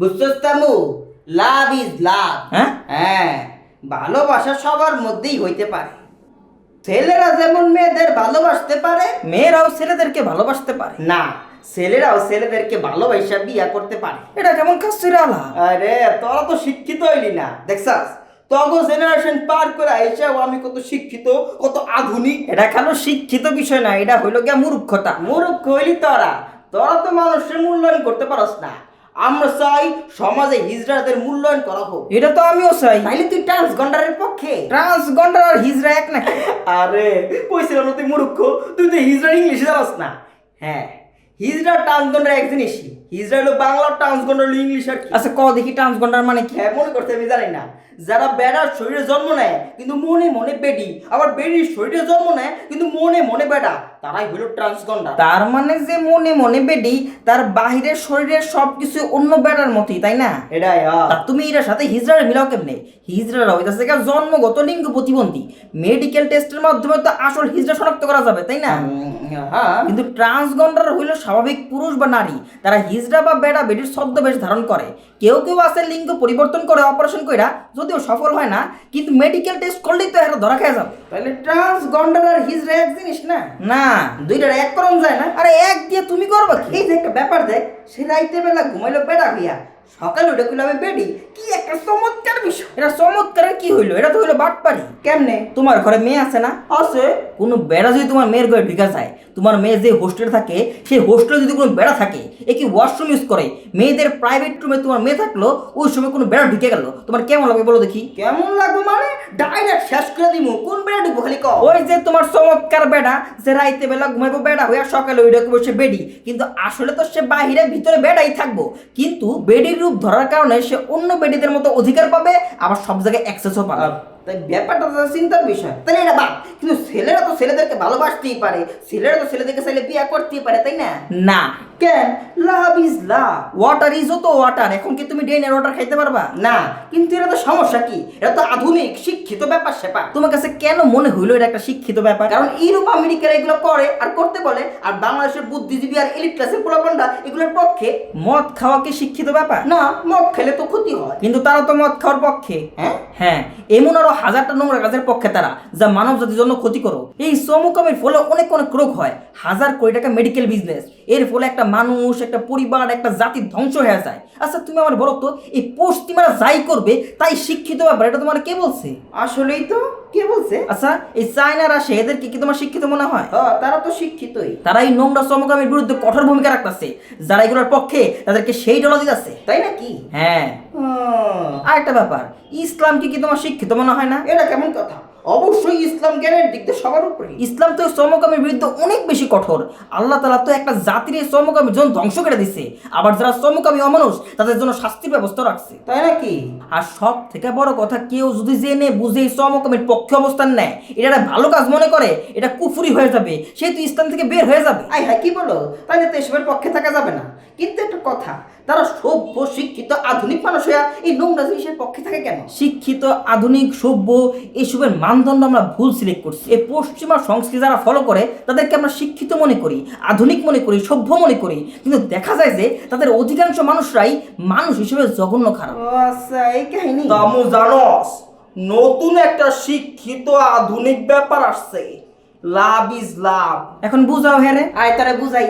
বুঝছস তামু লাভ ইজ লাভ। হ্যাঁ? হ্যাঁ ভালোবাসা সবার মধ্যেই হইতে পারে। ছেলেরা যেমন মেয়েদের ভালোবাসতে পারে মেয়েরাও ছেলেদেরকে ভালোবাসতে পারে। না ছেলেরাও ছেলেদেরকে ভালোবাসা বিয়া করতে পারে। এটা কেমন কাস্তির আলা? আরে তোরা তো শিক্ষিত হইলি না দেখছাস? তগো জেনারেশন পার করে আইসাও আমি কত শিক্ষিত কত আধুনিক। এটা খালো শিক্ষিত বিষয় না এটা হইল গিয়া মূর্খতা। মূর্খ হইলি তোরা। তোরা তো মানুষের মূল্যায়ন করতে পারস না। আমরা চাই সমাজে হিজড়াদের মূল্যায়ন করা হোক। এটা তো আমিও চাই। তাইলে তুই ট্রান্স গন্ডারের পক্ষে? ট্রান্স গন্ডার আর হিজড়া এক নাকি? আরে কইছিলাম না তুই মূর্খ। তুই তো হিজড়া ইংলিশে জানাস না। হ্যাঁ হিজড়া ট্রান্সগন্ডার এক জিনিসই। হলো বাংলা ট্রান্সগন্ডার ইংলিশ আর কি। আচ্ছা ক দেখি ট্রান্সগন্ডার মানে কি? হ্যাঁ মনে করতে আমি জানি না। যারা বেড়ার শরীরে জন্ম নেয় কিন্তু মনে মনে বেডি। আবার বেডির শরীরে জন্ম নেয় কিন্তু মনে মনে বেড়া। তারাই হলো ট্রান্সগন্ডার তার মানে যে মনে মনে বেডি তার বাহিরের শরীরের সবকিছু অন্য বেড়ার মতোই তাই না? এটাই। তা তুমি এটার সাথে হিজড়ার মিলাও কেমনে? হিজড়ারা হইতাছে গিয়া জন্মগত লিঙ্গ প্রতিবন্ধী। মেডিকেল টেস্টের মাধ্যমে তো আসল হিজড়া শনাক্ত করা যাবে তাই না? হ্যাঁ। কিন্তু ট্রান্সগন্ডার হইল স্বাভাবিক পুরুষ বা নারী। তারা হিজড়া বা বেড়া বেডির ছদ্মবেশ ধারণ করে। কেউ কেউ আছে লিঙ্গ পরিবর্তন করে অপারেশন কইরা যদিও সফল হয় না কিন্তু মেডিকেল টেস্ট করলেই তো এরা ধরা খেয়ে যাবে। তাহলে ট্রান্সগন্ডার আর হিজড়া এক জিনিস না? না দুইটার এক করণ যায় না। আরে এক দিয়ে তুমি করবা কি? এই যে একটা ব্যাপার দেখ সে রাইতে বেলা ঘুমাইলো বেড়া হইয়া সকালে উঠে কইলো আমি বেডি। কি একটা চমৎকার বিষয়। এটা চমৎকারের কি হইল? এটা তো হইল বাটপারি। কেমনে? তোমার ঘরে মেয়ে আছে না? আছে। কোনো বেড়া যদি তোমার মেয়ের ঘরে ঢুকা যায় তোমার মেয়ে যে হোস্টেলে থাকে সেই হোস্টেলে যদি কোনো বেড়া থাকে এ কি ওয়াশরুম ইউজ করে? মেয়েদের প্রাইভেট রুমে তোমার মেয়ে থাকল ওই সময় কোনো বেড়া ঢুকে গেল। তোমার কেমন লাগবে বলো দেখি? কেমন লাগবে মানে? ডাইরেক্ট শেষ করে দিমু। কোন বেড়া ঢুকবো খালি কও? ওই যে তোমার চমৎকার বেড়া যে রাইতে বেলা ঘুমাইবো বেড়া হইয়া সকালে ওই রকম সে বেডি। কিন্তু আসলে তো সে বাহিরে ভিতরে বেড়াই থাকব। কিন্তু বেডির রূপ ধরার কারণে সে অন্য বেডিদের মতো অধিকার পাবে আবার সব জায়গায় অ্যাক্সেসও পাবে। তাই ব্যাপারটা তো চিন্তার বিষয়। তাহলে এটা বাদ। কিন্তু ছেলেরা তো ছেলেদেরকে ভালোবাসতেই পারে। ছেলেরা তো ছেলেদেরকে চাইলে বিয়ে করতেই পারে তাই না? না। কেন? লাভ ইজ লাভ ওয়াটার ইজও তো ওয়াটার। এখন কি তুমি ড্রেনের ওয়াটার খাইতে পারবা? না। কিন্তু এটা তো সমস্যা কি? এটা তো আধুনিক শিক্ষিত ব্যাপার সেপা তোমার কাছে কেন মনে হইল এটা একটা শিক্ষিত ব্যাপার? কারণ ইউরোপ আমেরিকার এগুলো করে আর করতে বলে। আর বাংলাদেশের বুদ্ধিজীবী আর এলিট ক্লাসের পোলাপান্ডা এগুলোর পক্ষে। মদ খাওয়া কি শিক্ষিত ব্যাপার? না মদ খেলে তো ক্ষতি হয়। কিন্তু তারা তো মদ খাওয়ার পক্ষে। হ্যাঁ? হ্যাঁ এমন আরও হাজারটা নোংরা কাজের পক্ষে তারা যা মানব জাতির জন্য ক্ষতি করো এই সমকামের ফলে অনেক অনেক রোগ হয়। হাজার কোটি টাকা মেডিকেল বিজনেস এর ফলে একটা মানুষ একটা পরিবার একটা জাতির ধ্বংস হয়ে যায়। আচ্ছা তুমি আমার বলো তো এই পশ্চিমারা যাই করবে তাই শিক্ষিত ব্যাপার এটা তোমার কে বলছে? আসলেই তো কে বলছে? আচ্ছা এই চায়নারা সে এদেরকে কি তোমার শিক্ষিত মনে হয়? তারা তো শিক্ষিতই। তারা এই নোংরা সমকামের বিরুদ্ধে কঠোর ভূমিকা রাখতেছে। যারা এগুলোর পক্ষে তাদেরকে সেই ডলা দিতেছে। তাই নাকি? হ্যাঁ। আর একটা ব্যাপার ইসলামকে কি তোমার শিক্ষিত মনে হয়? না। এটা কেমন কথা? অবশ্যই ইসলাম জ্ঞানের দিক দিয়ে সবার উপরে ইসলাম তো সমকামের বিরুদ্ধে অনেক বেশি কঠোর। আল্লাহ তালা তো একটা জাতির এই সমকামের জন্য ধ্বংস করে দিচ্ছে আবার যারা সমকামী অমানুষ তাদের জন্য শাস্তির ব্যবস্থা রাখছে। তাই নাকি? আর সব থেকে বড় কথা কেউ যদি জেনে বুঝে এই সমকামের পক্ষে অবস্থান নেয় এটা একটা ভালো কাজ মনে করে এটা কুফুরি হয়ে যাবে সে তো ইসলাম থেকে বের হয়ে যাবে। আই হ্যাঁ কি বলো? তাহলে তো এসবের পক্ষে থাকা যাবে না। কিন্তু একটা কথা তারা সভ্য শিক্ষিত আধুনিক মানুষ হইয়া এই নোংরা জিনিসের পক্ষে থাকে কেন? শিক্ষিত আধুনিক সভ্য এসবের মানদণ্ড আমরা ভুল সিলেক্ট করছি। এই পশ্চিমা সংস্কৃতি যারা ফলো করে তাদেরকে আমরা শিক্ষিত মনে করি আধুনিক মনে করি সভ্য মনে করি। কিন্তু দেখা যায় যে তাদের অধিকাংশ মানুষরাই মানুষ হিসেবে জঘন্য খারাপ। ও আচ্ছা এই কাহিনী। তামু জানস নতুন একটা শিক্ষিত আধুনিক ব্যাপার আসছে। Love is love. এখন বুঝাও হ্যাঁ রে। আয় তারা বুঝাই।